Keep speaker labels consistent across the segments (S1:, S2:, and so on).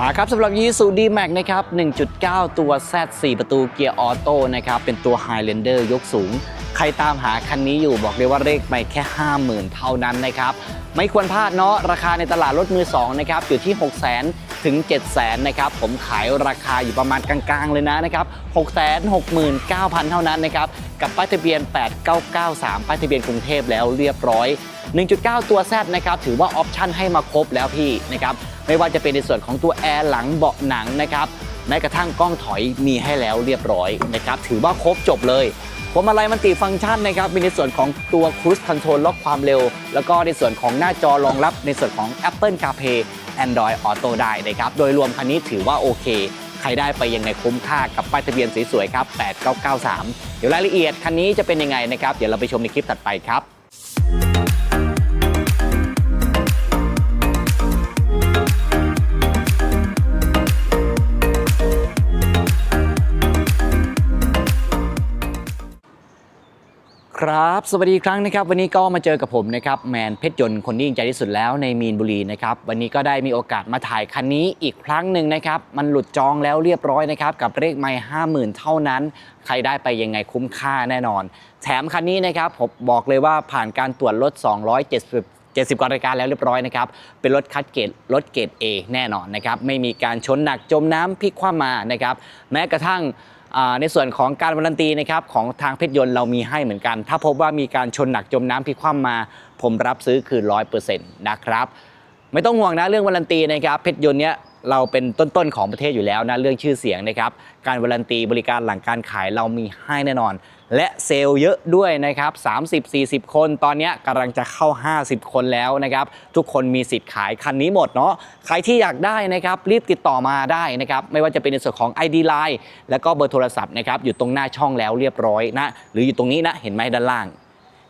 S1: มาครับสำหรับยีสูดีแม็กนะครับ 1.9 ตัว Z4 ประตูเกียร์ออโต้นะครับ เป็นตัว Highlander ยกสูง ใครตามหาคันนี้อยู่บอกเลยว่าเลขไม่แค่ 50,000 เท่านั้นนะครับ ไม่ควรพลาดเนาะราคาในตลาดรถมือ 2 นะครับ อยู่ที่ 600,000ถึง700,000นะครับ ผมขายราคาอยู่ประมาณกลางๆ เลยนะนะครับ 669,000 เท่านั้นนะครับ กับป้ายทะเบียน 8993 ป้ายทะเบียนกรุงเทพแล้วเรียบร้อย 1.9 ตัว Z นะครับถือว่าออปชั่นให้มาครบแล้วพี่นะครับไม่ว่าจะเป็นในส่วนของตัวแอร์หลังเบาะหนังนะครับแม้กระทั่งกล้องถอยมีให้แล้วเรียบร้อยนะครับถือว่าครบจบเลยผมอะไรมันติฟังก์ชันนะครับมีในส่วนของตัว Cruise Control ล็อกความเร็ว แล้วก็ในส่วนของหน้าจอรองรับในส่วนของ Apple CarPlay Android Auto ได้นะครับ โดยรวมคันนี้ถือว่าโอเค ใครได้ไปยังไงคุ้มค่ากับป้ายทะเบียนสวยๆครับ 8993 เดี๋ยวรายละเอียดคันนี้จะเป็นยังไงนะครับ เดี๋ยวเราไปชมในคลิปถัดไปครับ ครับ สวัสดีครั้งนะครับ วันนี้ก็มาเจอกับผมนะครับแมนเพชรยนต์คนที่ยิ่งใจที่สุดแล้วในมีนบุรีนะครับวันนี้ก็ได้มีโอกาสมาถ่ายคันนี้อีกครั้งหนึ่งนะครับมันหลุดจองแล้วเรียบร้อยนะครับกับเลขไม่ห้าหมื่นเท่านั้น ใครได้ไปยังไงคุ้มค่าแน่นอน แถมคันนี้นะครับผมบอกเลยว่าผ่านการตรวจรถ 270 70กว่ารายการแล้วเรียบร้อยนะครับ เป็นรถคัดเกรดรถเกรด A แน่นอนนะครับ ไม่มีการชนหนักจมน้ำพลิกคว่ำมานะครับ แม้กระทั่ง ในส่วนของการวารันตีนะครับของทางเพชรยนต์เรามีให้เหมือนกัน ถ้าพบว่ามีการชนหนักจมน้ำพลิกคว่ำมา ผมรับซื้อคืน100%นะครับไม่ต้องห่วงนะเรื่องวารันตีนะครับเพชรยนต์เนี้ย เราเป็นต้นๆของประเทศอยู่แล้วนะเรื่องชื่อเสียงนะครับการวารันตีบริการหลังการขายเรามีให้แน่นอน และเซลล์เยอะด้วยนะครับ30 40 คน ตอนนี้กำลังจะเข้า 50 คนแล้วนะครับทุกคนมีสิทธิ์ขายคันนี้หมดเนาะใครที่อยากได้นะครับรีบติดต่อมาได้นะครับไม่ว่าจะเป็นในส่วนของ ID Line แล้วก็เบอร์โทรศัพท์นะครับอยู่ตรงหน้าช่องแล้วเรียบร้อยนะหรืออยู่ตรงนี้นะเห็นไหมด้านล่าง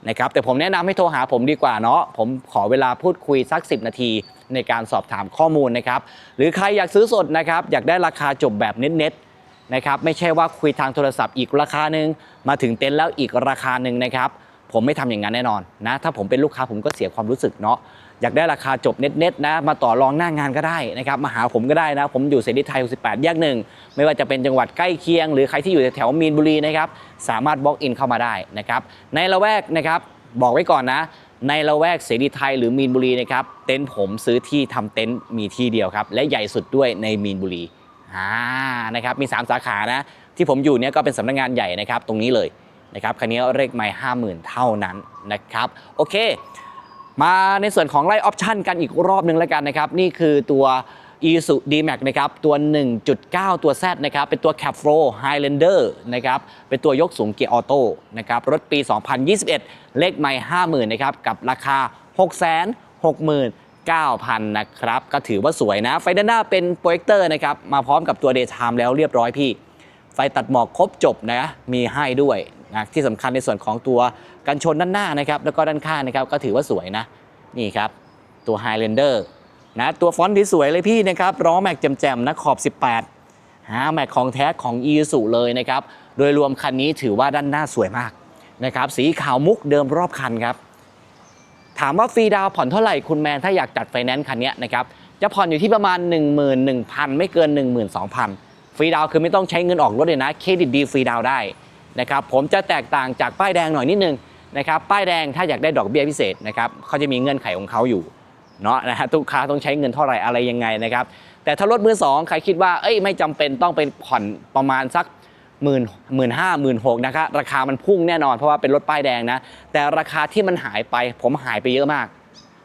S1: นะครับแต่ผมแนะนำให้โทรหาผมดีกว่าเนาะผมขอเวลาพูดคุยสัก 10 นาทีในการสอบถามข้อมูลนะครับ หรือใครอยากซื้อสดนะครับ อยากได้ราคาจบแบบเน็ตๆนะครับไม่ใช่ว่าคุยทางโทรศัพท์อีกราคาหนึ่งมาถึงเต็นท์แล้วอีกราคาหนึ่งนะครับ ผมไม่ทำอย่างนั้นแน่นอนนะถ้าผมเป็นลูกค้าผมก็เสียความรู้สึกเนาะ อยากได้ราคาจบเน็ตๆนะมาต่อรองหน้างานก็ได้นะครับมาหาผมก็ได้นะผมอยู่เสรีไทย 68 แยกหนึ่งไม่ว่าจะเป็นจังหวัดใกล้เคียง หรือใครที่อยู่แถวมีนบุรีนะครับสามารถบล็อกอินเข้ามาได้นะครับในละแวกนะครับบอกไว้ก่อนนะ ในละแวกเสรีไทยหรือมีนบุรีนะครับเต็นท์ผมซื้อที่ทำเต็นท์มีที่เดียวครับและใหญ่สุดด้วยในมีนบุรีอ่านะครับมี 3 สาขานะที่ผมอยู่เนี่ยก็เป็นสำนักงานใหญ่นะครับตรงนี้เลยนะครับคันนี้เลขไม่ห้าหมื่นเท่านั้นนะครับโอเค มาในส่วนของไล่ออปชันกันอีกรอบหนึ่งแล้วกันนะครับ นี่คือตัว i s u D-Max นะครับ ตัว 1.9 ตัว Z นะครับ เป็นตัว Cap Flow Highlander นะครับ เป็นตัวยกสูงเกียร์ออโต้นะครับ รถปี 2021 เลขไม่50,000 นะครับ กับราคา 669,000 นะครับ ก็ถือว่าสวยนะ ไฟด้านหน้าเป็นโปรเจคเตอร์นะครับ มาพร้อมกับตัว Daytime แล้วเรียบร้อยพี่ ไฟตัดหมอกครบจบนะ มีให้ด้วยนะที่สำคัญในส่วนของตัว กันชนด้านหน้านะครับแล้วก็ด้านข้างนะครับก็ถือว่าสวยนะนี่ครับตัว Highlander นะตัวฟอนต์ที่สวยเลยพี่นะครับล้อแม็กแจ่มๆนะขอบ 18หาแม็กของแท้ของ e s u เลยนะครับโดยรวมคันนี้ถือว่าด้านหน้าสวยมากนะครับสีขาวมุกเดิมรอบคันครับถามว่าฟรีดาวผ่อนเท่าไหร่คุณแมนถ้าอยากจัดไฟแนนซ์คันนี้นะครับจะผ่อนอยู่ที่ประมาณ 11,000 ไม่เกิน 12,000 ฟรีดาวคือไม่ต้องใช้เงินออกรถเลยนะเครดิตดีฟรีดาวได้นะครับผมจะแตกต่างจากป้ายแดงหน่อยนิดนึง นะครับป้ายแดงถ้าอยากได้ดอกเบี้ยพิเศษนะครับเขาจะมีเงื่อนไขของเขาอยู่เนาะนะฮะทุกค้าต้องใช้เงินเท่าไหร่อะไรยังไงนะครับแต่ถ้ารถมือสองใครคิดว่าเอ้ยไม่จำเป็นต้องเป็นผ่อนประมาณสักหมื่นหมื่นห้าหมื่นหกนะครับราคามันพุ่งแน่นอนเพราะว่าเป็นรถป้ายแดงนะแต่ราคาที่มันหายไปผมหายไปเยอะมาก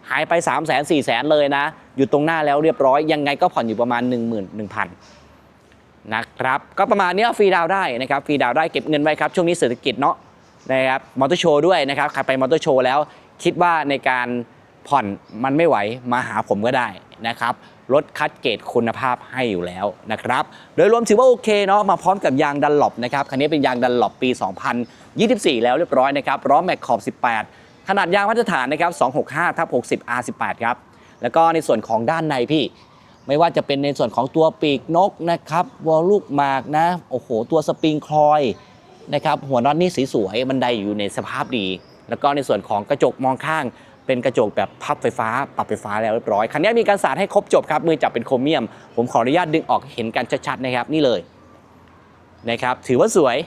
S1: หายไป 3 0 0 0 0 0 4 0 0 0 เลยนะ อยู่ตรงหน้าแล้วเรียบร้อยยังไงก็ผ่อนอยู่ประมาณ 1 1 0 0 0นะครับก็ประมาณนี้ฟรีดาวได้นะครับฟรีดาวได้เก็บเงินไว้ครับช่วงนี้เศรษฐกิจเนาะ นะครับมอเตอร์โชว์ด้วยนะครับใครไปมอเตอร์โชว์แล้ว คิดว่าในการผ่อนมันไม่ไหวมาหาผมก็ได้นะครับรถคัดเกรดคุณภาพให้อยู่แล้วนะครับ โดยรวมถือว่าโอเคเนาะมาพร้อมกับยางดันหลบนะครับคันนี้เป็นยางดันหลบปี 2024 แล้วเรียบร้อยนะครับล้อแม็กขอบ 18 ขนาดยางมาตรฐานนะครับ265ทับ60 R18 ครับแล้วก็ในส่วนของด้านในพี่ ไม่ว่าจะเป็นในส่วนของตัวปีกนกนะครับวอลลูกหมากนะโอ้โหตัวสปริงคลอย นะครับหัวน็อตนี่สีสวยบันไดอยู่ในสภาพดี แล้วก็ในส่วนของกระจกมองข้าง เป็นกระจกแบบพับไฟฟ้า ปรับไฟฟ้าแล้วเรียบร้อยคันนี้มีการสานให้ครบจบครับมือจับเป็นโครเมียม ผมขออนุญาตดึงออกเห็นกันชัดๆนะครับนี่เลยนะครับถือว่าสวย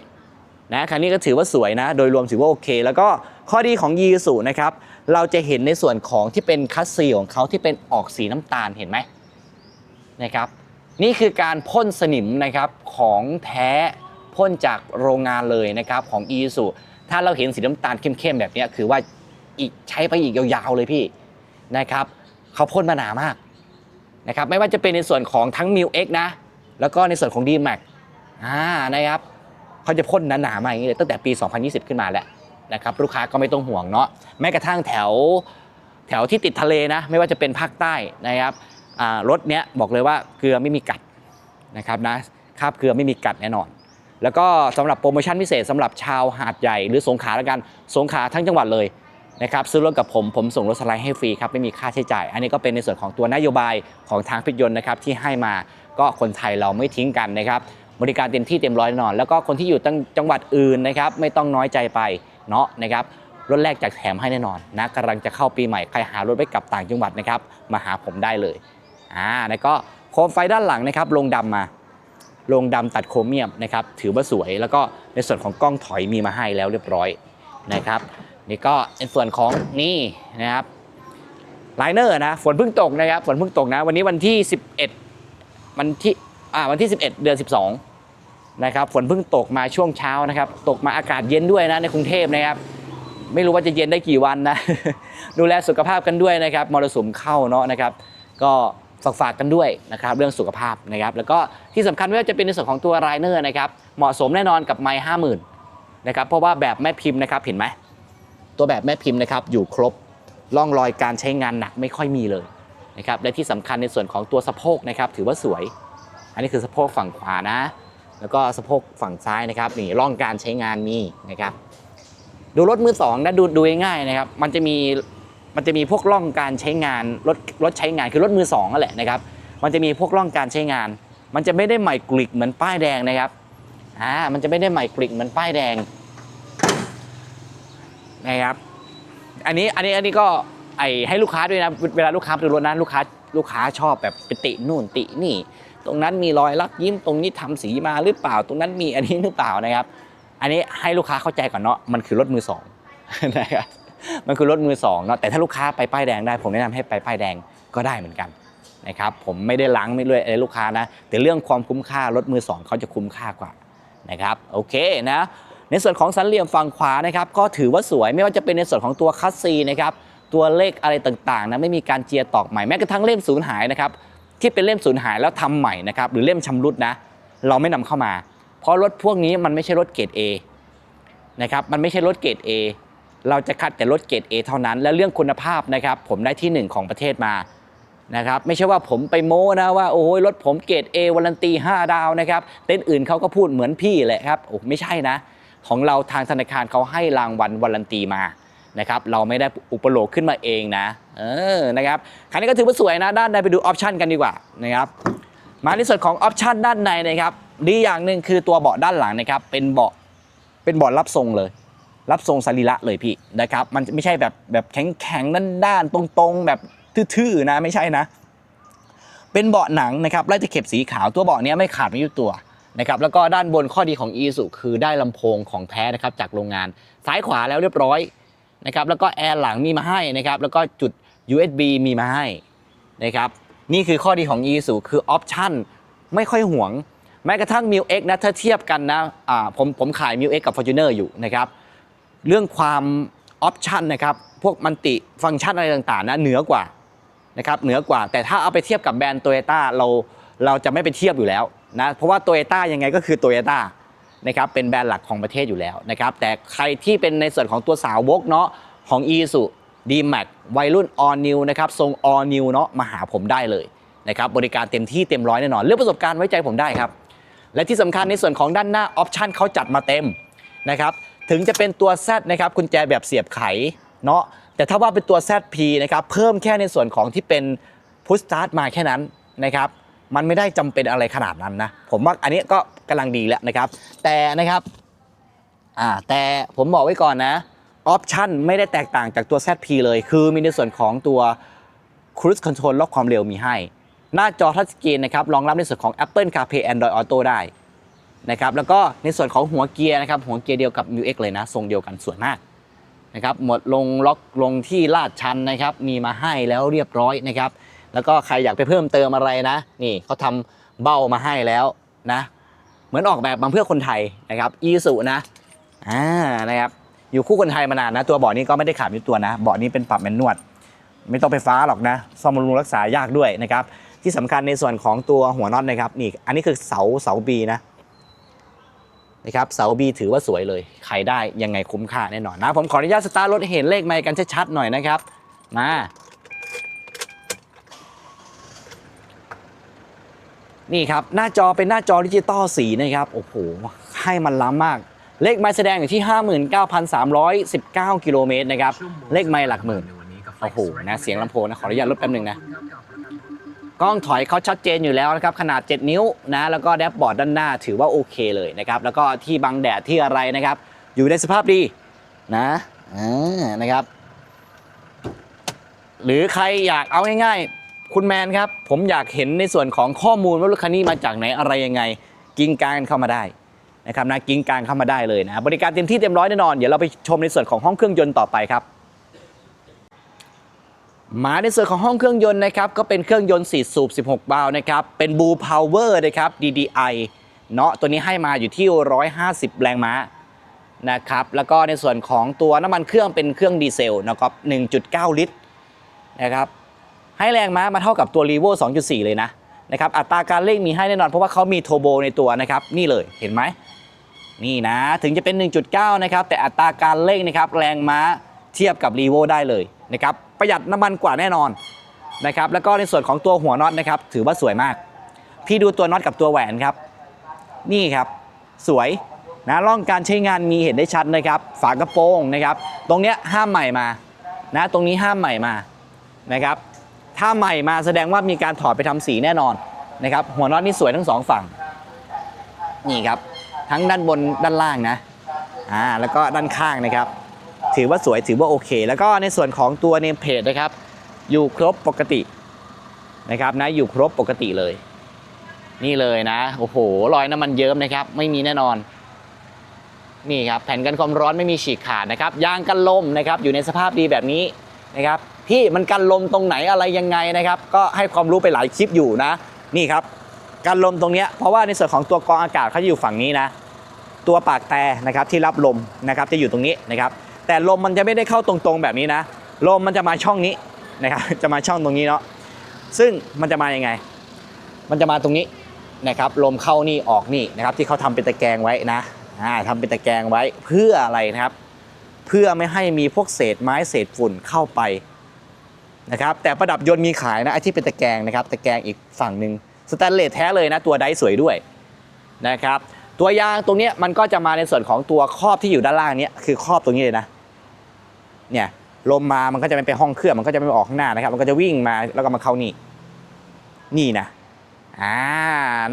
S1: นะคันนี้ก็ถือว่าสวยนะ โดยรวมถือว่าโอเค แล้วก็ข้อดีของยีสุนะครับ เราจะเห็นในส่วนของที่เป็นคัสซีของเขาที่เป็นออกสีน้ำตาลเห็นไหมนะครับ นี่คือการพ่นสนิมนะครับของแท้ พ่นจากโรงงานเลยนะครับของ e ีสุถ้าเราเห็นสีน้ำตาลเข้มๆแบบนี้คือว่าอีกใช้ไปอีกยาวๆเลยพี่นะครับเขาพ่นมาหนามากนะครับไม่ว่าจะเป็นในส่วนของทั้ง m ิ X นะ แล้วก็ในส่วนของ d m a x อ่านะครับเขาจะพ่นหนาๆมาอย่างนี้เลยตั้งแต่ปี 2020 ขึ้นมาแล้วนะครับลูกค้าก็ไม่ต้องห่วงเนาะแม้กระทั่งแถวแถวที่ติดทะเลนะ ไม่ว่าจะเป็นภาคใต้นะครับรถเนี้ยบอกเลยว่าเกลือไม่มีกัดนะครับนะคราบเกลือไม่มีกัดแน่นอน แล้วก็สำหรับโปรโมชั่นพิเศษสำหรับชาวหาดใหญ่หรือสงขลาแล้วกันสงขลาทั้งจังหวัดเลยนะครับซื้อรถกับผม ผมส่งรถสไลด์ให้ฟรีครับไม่มีค่าใช้จ่าย อันนี้ก็เป็นในส่วนของตัวนโยบายของทางพิยนต์นะครับที่ให้มาก็คนไทยเราไม่ทิ้งกันนะครับบริการเต็มที่เต็มร้อยแน่นอน แล้วก็คนที่อยู่ตั้งจังหวัดอื่นนะครับไม่ต้องน้อยใจไปเนาะนะครับรถแรกจากแถมให้แน่นอนนะกำลังจะเข้าปีใหม่ใครหารถไปกลับต่างจังหวัดนะครับมาหาผมได้เลยอ่าแล้วก็โคมไฟด้านหลังนะครับลงดำมา ลงดำตัดโครเมียมนะครับถือว่าสวยแล้วก็ในส่วนของกล้องถอยมีมาให้แล้วเรียบร้อยนะครับนี่ก็ในส่วนของนี่นะครับไลเนอร์นะฝนเพิ่งตกนะครับฝนเพิ่งตกนะวันนี้วันที่ 11วันที่อ่าวันที่ 11 เดือน 12นะครับฝนเพิ่งตกมาช่วงเช้านะครับ ตกมาอากาศเย็นด้วยนะในกรุงเทพนะครับ ไม่รู้ว่าจะเย็นได้กี่วันนะดูแลสุขภาพกันด้วยนะครับมรสุมเข้าเนาะนะครับ ก็ ฝากฝากกันด้วยนะครับเรื่องสุขภาพนะครับแล้วก็ที่สำคัญไม่ว่าจะเป็นในส่วนของตัวไรเนอร์นะครับเหมาะสมแน่นอนกับไม้ห้าหมื่นนะครับเพราะว่าแบบแม่พิมพ์นะครับเห็นไหมตัวแบบแม่พิมพ์นะครับอยู่ครบร่องรอยการใช้งานหนักไม่ค่อยมีเลยนะครับและที่สำคัญในส่วนของตัวสะโพกนะครับถือว่าสวย อันนี้คือสะโพกฝั่งขวานะ แล้วก็สะโพกฝั่งซ้ายนะครับนี่ร่องการใช้งานมีนะครับดูรถมือสองนะดูดูง่ายๆนะครับมันจะมี มันจะมีพวกร่องการใช้งานรถรถใช้งานคือรถมือสองนั่นแหละนะครับ มันจะมีพวกร่องการใช้งาน มันจะไม่ได้ใหม่กริกเหมือนป้ายแดงนะครับอ่ามันจะไม่ได้ใหม่กริกเหมือนป้ายแดงนะครับ อันนี้อันนี้อันนี้ก็ไอให้ลูกค้าด้วยนะเวลาลูกค้าดูรถนะลูกค้าลูกค้าชอบแบบไปตินู่นตินี่ ตรงนั้นมีรอยลักยิ้มตรงนี้ทำสีมาหรือเปล่า ตรงนั้นมีอันนี้หรือเปล่านะครับ อันนี้ให้ลูกค้าเข้าใจก่อนเนาะมันคือรถมือสองนะครับ มันคือรถมือสองเนาะแต่ถ้าลูกค้าไปป้ายแดงได้ ผมแนะนำให้ไปป้ายแดงก็ได้เหมือนกันนะครับผมไม่ได้ล้างไม่เลยอะไรลูกค้านะ แต่เรื่องความคุ้มค่ารถมือสองเขาจะคุ้มค่ากว่านะครับโอเคนะในส่วนของสันเหลี่ยมฝั่งขวานะครับก็ถือว่าสวยไม่ว่าจะเป็นในส่วนของตัวคัสซีนะครับตัวเลขอะไรต่างๆนะไม่มีการเจียตอกใหม่แม้กระทั่งเล่มสูญหายนะครับที่เป็นเล่มสูญหายแล้วทำใหม่นะครับหรือเล่มชำรุดนะเราไม่นำเข้ามา เพราะรถพวกนี้มันไม่ใช่รถเกรด A นะครับมันไม่ใช่รถเกรด A เราจะคัดแต่รถเกรด A เท่านั้น และเรื่องคุณภาพนะครับ ผมได้ที่หนึ่งของประเทศมานะครับไม่ใช่ว่าผมไปโม้นะว่าโอ้ยรถผมเกรด A วารันตี 5 ดาวนะครับเต้นอื่นเขาก็พูดเหมือนพี่แหละครับโอ้ไม่ใช่นะ ของเราทางธนาคารเขาให้รางวัลวารันตีมานะครับเราไม่ได้อุปโลกขึ้นมาเองนะเออนะครับคันนี้ก็ถือว่าสวยนะ ด้านในไปดูออปชันกันดีกว่านะครับมาในส่วนของออปชันด้านในนะครับดีอย่างหนึ่งคือตัวเบาะด้านหลังนะครับเป็นเบาะเป็นเบาะรับทรงเลย รับทรงสรีระเลยพี่นะครับมันไม่ใช่แบบแบบแข็งแข็งด้านด้านๆตรงๆ แบบทื่อๆนะไม่ใช่นะ เป็นเบาะหนังนะครับไล่ตะเข็บสีขาวตัวเบาะเนี้ยไม่ขาดไม่ยุบตัวนะครับแล้วก็ด้านบนข้อดีของ e s u คือได้ลำโพงของแท้นะครับจากโรงงานซ้ายขวาแล้วเรียบร้อยนะครับแล้วก็แอร์หลังมีมาให้นะครับแล้วก็จุด USB มีมาให้นะครับนี่คือข้อดีของ e s u คือออปชั่นไม่ค่อยห่วง แม้กระทั่ง m ิ X นะถ้าเทียบกันนะอ่าผมผมขาย m ิ X กับ Fortuner อยู่นะครับ เรื่องความออปชันนะครับ พวกมันติฟังก์ชันอะไรต่างๆนะเหนือกว่านะครับเหนือกว่า แต่ถ้าเอาไปเทียบกับแบรนด์โตโยต้าเราเราจะไม่ไปเทียบอยู่แล้วนะเพราะว่าโตโยต้ายังไงก็คือโตโยต้านะครับเป็นแบรนด์หลักของประเทศอยู่แล้วนะครับแต่ใครที่เป็นในส่วนของตัวสาวกเนาะของ e s u d m a x วัยรุ่น all new นะครับทรง all new เนาะมาหาผมได้เลยนะครับบริการเต็มที่เต็มร้อยแน่นอน เรื่องประสบการณ์ไว้ใจผมได้ครับ และที่สำคัญในส่วนของด้านหน้าออปชันเขาจัดมาเต็มนะครับ ถึงจะเป็นตัว Z นะครับกุญแจแบบเสียบไขเนาะแต่ถ้าว่าเป็นตัว ZP นะครับเพิ่มแค่ในส่วนของที่เป็นพุชสตาร์ทมาแค่นั้นนะครับมันไม่ได้จำเป็นอะไรขนาดนั้นนะผมว่าอันนี้ก็กำลังดีแล้วนะครับ แต่นะครับอ่าแต่ผมบอกไว้ก่อนนะออปชันไม่ได้แตกต่างจากตัว ZP เลย คือมีในส่วนของตัว Cruise Control ล็อกความเร็วมีให้ หน้าจอทัชสกรีนนะครับรองรับในส่วนของ Apple CarPlay Android Auto ได้ นะครับแล้วก็ในส่วนของหัวเกียร์นะครับหัวเกียร์เดียวกับ m u X เลยนะ ทรงเดียวกันสวยมากนะครับหมดลงล็อกลงที่ลาดชันนะครับมีมาให้แล้วเรียบร้อยนะครับแล้วก็ใครอยากไปเพิ่มเติมอะไรนะ นี่เขาทำเบ้ามาให้แล้วนะเหมือนออกแบบมาเพื่อคนไทยนะครับอีสุนะอ่านะครับอยู่คู่คนไทยมานานนะ ตัวเบาะนี้ก็ไม่ได้ขาดอยู่ตัวนะเบาะนี้เป็นปรับแมนนวด ไม่ต้องไปฟ้าหรอกนะซ่อมบำรุงรักษายากด้วยนะครับที่สำคัญในส่วนของตัวหัวน็อตนะครับนี่อันนี้คือเสาเสาบีนะ นะครับเสาบีถือว่าสวยเลย ใครได้ยังไงคุ้มค่าแน่นอนนะ ผมขออนุญาตสตาร์ทรถเห็นเลขไมค์กันชัดๆหน่อยนะครับ มานี่ครับ หน้าจอเป็นหน้าจอดิจิตอลสีนะครับ โอ้โห ให้มันล้ำมาก เลขไมค์แสดงอยู่ที่ 59,319 กิโลเมตรนะครับ เลขไมค์หลักหมื่น โอ้โห นะ เสียงลำโพงนะ ขออนุญาตลดแป๊บหนึงนะ กล้องถอยเขาชัดเจนอยู่แล้วนะครับขนาด 7 นิ้วนะแล้วก็แดชบอร์ดด้านหน้าถือว่าโอเคเลยนะครับแล้วก็ที่บังแดดที่อะไรนะครับ อยู่ในสภาพดีนะอ่านะครับหรือใครอยากเอาง่ายๆ คุณแมนครับ ผมอยากเห็นในส่วนของข้อมูลว่ารถคันนี้มาจากไหนอะไรยังไง กิ้งกางเข้ามาได้นะครับนะกิ้งกางเข้ามาได้เลยนะบริการเต็มที่เต็มร้อยแน่นอน เดี๋ยวเราไปชมในส่วนของห้องเครื่องยนต์ต่อไปครับ มาในส่วนของห้องเครื่องยนต์นะครับก็เป็นเครื่องยนต์ 4 สูบ 16 บาล์วนะครับเป็น Blue Power นะครับ DDI เนาะตัวนี้ให้มาอยู่ที่ 150 แรงม้านะครับแล้วก็ในส่วนของตัวน้ำมันเครื่องเป็นเครื่องดีเซลนะครับ1.9 ลิตรนะครับให้แรงม้ามาเท่ากับตัว r e v o 2.4 เลยนะนะครับอัตราการเร่งมีให้แน่นอนเพราะว่าเขามีโทโบในตัวนะครับนี่เลยเห็นไหมนี่นะถึงจะเป็น 1.9 นะครับแต่อัตราการเร่งนะครับแรงม้าเทียบกับ r e v o ได้เลย นะครับประหยัดน้ำมันกว่าแน่นอนนะครับแล้วก็ในส่วนของตัวหัวน็อตนะครับถือว่าสวยมาก พี่ดูตัวน็อตกับตัวแหวนครับ นี่ครับสวยนะร่องการใช้งานมีเห็นได้ชัดนะครับ ฝากระโปรงนะครับ ตรงเนี้ยห้ามใหม่มานะตรงนี้ห้ามใหม่มานะครับ ถ้าใหม่มาแสดงว่ามีการถอดไปทำสีแน่นอนนะครับหัวน็อตนี่สวยทั้งสองฝั่งนี่ครับทั้งด้านบนด้านล่างนะอ่าแล้วก็ด้านข้างนะครับ ถือว่าสวยถือว่าโอเค แล้วก็ในส่วนของตัวเนมเพจนะครับ อยู่ครบปกตินะครับนะอยู่ครบปกติเลย นี่เลยนะโอ้โหรอยน้ำมันเยิ้มนะครับ ไม่มีแน่นอนนี่ครับแผ่นกันความร้อนไม่มีฉีกขาดนะครับยางกันลมนะครับอยู่ในสภาพดีแบบนี้นะครับพี่มันกันลมตรงไหนอะไรยังไงนะครับ ก็ให้ความรู้ไปหลายคลิปอยู่นะ นี่ครับกันลมตรงเนี้ยเพราะว่าในส่วนของตัวกรองอากาศเขาจะอยู่ฝั่งนี้นะ ตัวปากแต่นะครับที่รับลมนะครับจะอยู่ตรงนี้นะครับ แต่ลมมันจะไม่ได้เข้าตรงๆแบบนี้นะ ลมมันจะมาช่องนี้นะครับจะมาช่องตรงนี้เนาะซึ่งมันจะมาอยังไง มันจะมาตรงนี้นะครับลมเข้านี่ออกนี่นะครับที่เขาทำเป็นตะแกรงไว้นะอ่าทำเป็นตะแกรงไว้เพื่ออะไรนะครับ เพื่อไม่ให้มีพวกเศษไม้เศษฝุ่นเข้าไปนะครับแต่ประดับยนต์มีขายนะไอ้ที่เป็นตะแกรงนะครับตะแกรงอีกฝั่งหนึ่งสแตนเลสแท้เลยนะตัวไดสวยด้วยนะครับตัวยางตรงนี้มันก็จะมาในส่วนของตัวครอบที่อยู่ด้านล่างนี้คือครอบตรงนี้เลยนะ เนี่ยลมมามันก็จะไม่ไปห้องเครื่องมันก็จะไม่ออกข้างหน้านะครับ มันก็จะวิ่งมาแล้วก็มาเข้านี่นี่นะอ่า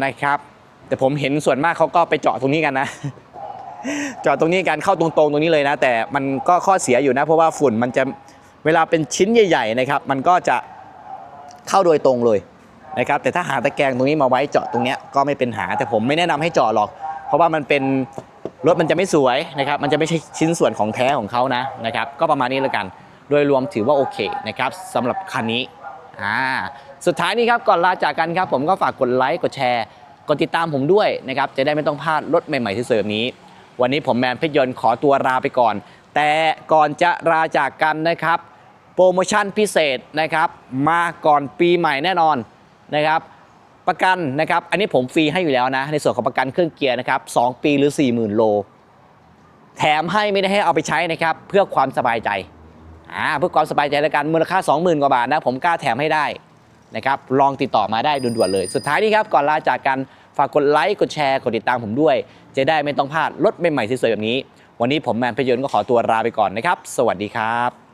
S1: นะครับ แต่ผมเห็นส่วนมากเขาก็ไปเจาะตรงนี้กันนะ เจาะตรงนี้กันเข้าตรงๆตรงนี้เลยนะ แต่มันก็ข้อเสียอยู่นะ เพราะว่าฝุ่นมันจะเวลาเป็นชิ้นใหญ่ๆนะครับ มันก็จะเข้าโดยตรงเลยนะครับ แต่ถ้าหาตะแกรงตรงนี้มาไว้เจาะตรงเนี้ยก็ไม่เป็นหาแต่ผมไม่แนะนำให้เจาะหรอก เพราะว่ามันเป็น รถมันจะไม่สวยนะครับ มันจะไม่ใช่ชิ้นส่วนของแท้ของเขานะนะครับ ก็ประมาณนี้แล้วกัน โดยรวมถือว่าโอเคนะครับสำหรับคันนี้อ่าสุดท้ายนี้ครับก่อนลาจากกันครับ ผมก็ฝากกดไลค์กดแชร์กดติดตามผมด้วยนะครับจะได้ไม่ต้องพลาดรถใหม่ๆที่เสริมนี้ วันนี้ผมแมนเพชรยนต์ขอตัวลาไปก่อน แต่ก่อนจะลาจากกันนะครับ โปรโมชั่นพิเศษนะครับ มาก่อนปีใหม่แน่นอนนะครับ ประกันนะครับ อันนี้ผมฟรีให้อยู่แล้วนะ ในส่วนของประกันเครื่องเกียร์นะครับ2ปีหรือ 40,000 โล แถมให้ไม่ได้ให้เอาไปใช้นะครับ เพื่อความสบายใจอ่าเพื่อความสบายใจแล้วกันมูลค่า 20,000 กว่าบาทนะ ผมกล้าแถมให้ได้นะครับ ลองติดต่อมาได้ด่วนๆเลย สุดท้ายนี้ครับ ก่อนลาจากกัน ฝากกดไลค์ กดแชร์ กดติดตามผมด้วย จะได้ไม่ต้องพลาดรถใหม่ๆสวยๆแบบนี้ วันนี้ผมแมนพยนต์ก็ขอตัวลาไปก่อนนะครับ สวัสดีครับ